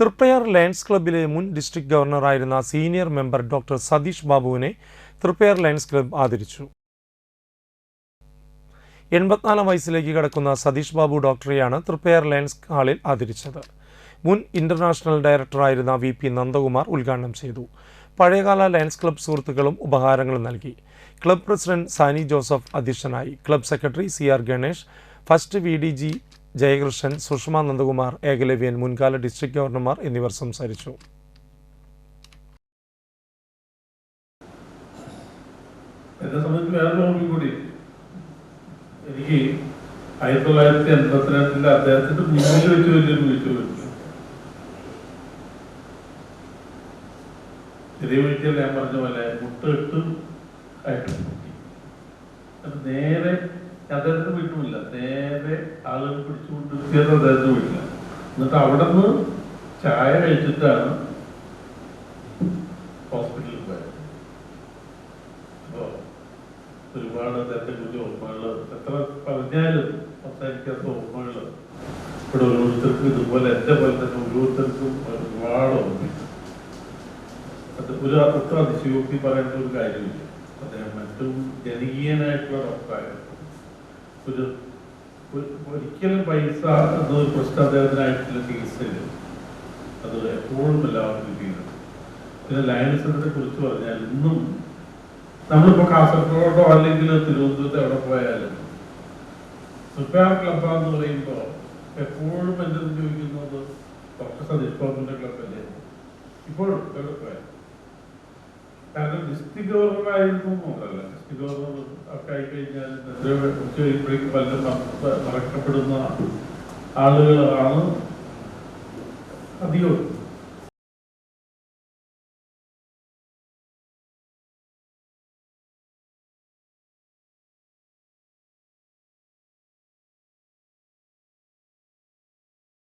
Triprayar Lions ക്ലബ്ബിലെ മുൻ district ഗവർണറായിരുന്ന സീനിയർ മെമ്പർ ഡോക്ടർ സതീഷ് ബാബുവിനെ തൃപ്പയാർ ലയൺസ് ക്ലബ്ബ് ആദരിച്ചു. എൺപത്തിനാലാം വയസ്സിലേക്ക് കടക്കുന്ന സതീഷ് ബാബു ഡോക്ടറെയാണ് തൃപ്പയാർ ലയൺസ് ഹാളിൽ ആദരിച്ചത്. മുൻ ഇന്റർനാഷണൽ ഡയറക്ടറായിരുന്ന വി പി നന്ദകുമാർ ഉദ്ഘാടനം ചെയ്തു. പഴയകാല ലയൺസ് ക്ലബ്ബ് സുഹൃത്തുക്കളും ഉപഹാരങ്ങളും നൽകി. ക്ലബ് പ്രസിഡന്റ് സാനി ജോസഫ് അധ്യക്ഷനായി. Club secretary C R Ganesh first V D G Jayakrishnan Sushama Nandakumar Ekalavyan മുൻകാല ഡിസ്ട്രിക്ട് ഗവർണർമാർ എന്നിവർ സംസാരിച്ചു. എന്നെ സംബന്ധിച്ച് വേറൊരു ഓർമ്മ കൂടി. എനിക്ക് ആയിരത്തി തൊള്ളായിരത്തി എൺപത്തിരണ്ടിൽ അദ്ദേഹത്തിന്റെ മുന്നിൽ വെച്ച് വലിയൊരു വീഴ്ച വരുന്നു ചെറിയ വീഴ്ചയിൽ ഞാൻ പറഞ്ഞ പോലെ മുട്ടിട്ട് ആയിട്ട് നേരെ അദ്ദേഹത്തിന് വീട്ടുമില്ല നേരെ ആളുകൾ പിടിച്ചുകൊണ്ട് നിർത്തിയത് അദ്ദേഹത്തിന് വീട്ടില്ല എന്നിട്ട് അവിടെ നിന്ന് ചായ കഴിച്ചിട്ടാണ് ഹോസ്പിറ്റലിൽ പോയത്. അപ്പോ ഒരുപാട് അദ്ദേഹത്തെ കുറിച്ച് ഓർമ്മകൾ എത്ര പറഞ്ഞാലും സംസാരിക്കാത്ത ഓർമ്മകൾ. ഇവിടെ ഓരോരുത്തർക്കും ഇതുപോലെ എന്റെ പോലെ തന്നെ ഓരോരുത്തർക്കും ഒരുപാട് അത് ഒരു ഒട്ടും അതിശയോക്തി പറയേണ്ട ഒരു കാര്യമില്ല. അദ്ദേഹം മറ്റും ജനകീയനായിട്ടുള്ള ഡോക്ടറായിരുന്നു. ഒരു ഒരു- ഒരിക്കലും പൈസ എന്നൊരു പ്രശ്നം അദ്ദേഹത്തിനായിട്ടുള്ള ചികിത്സയില്ല. അത് എപ്പോഴും എല്ലാവർക്കും ചെയ്യുന്നത് പിന്നെ ലയൺസിനെ കുറിച്ച് പറഞ്ഞാൽ ഇന്നും നമ്മളിപ്പോ കാസർഗോഡോ അല്ലെങ്കിൽ തിരുവനന്തപുരത്ത് എവിടെ പോയാലും സുൽത്താൻ ക്ലബ് എന്ന് പറയുമ്പോ എപ്പോഴും എന്റെ ചോദിക്കുന്നത് ഡോക്ടർ സതീഷ് ബാബുവിന്റെ ക്ലബല്ലേ ഇപ്പോഴും എവിടെ പോയാലും. കാരണം ഡിസ്ട്രിക്ട് ഗവർണർ ആയിരുന്നു മാത്രമല്ല ഡിസ്ട്രിക്ട് ഗവർണർ ഒക്കെ ആയിക്കഴിഞ്ഞാൽ ഉച്ച കഴിയുമ്പോഴേക്കും പലരും മറ- മറക്കപ്പെടുന്ന ആളുകളാണ് അധികവും.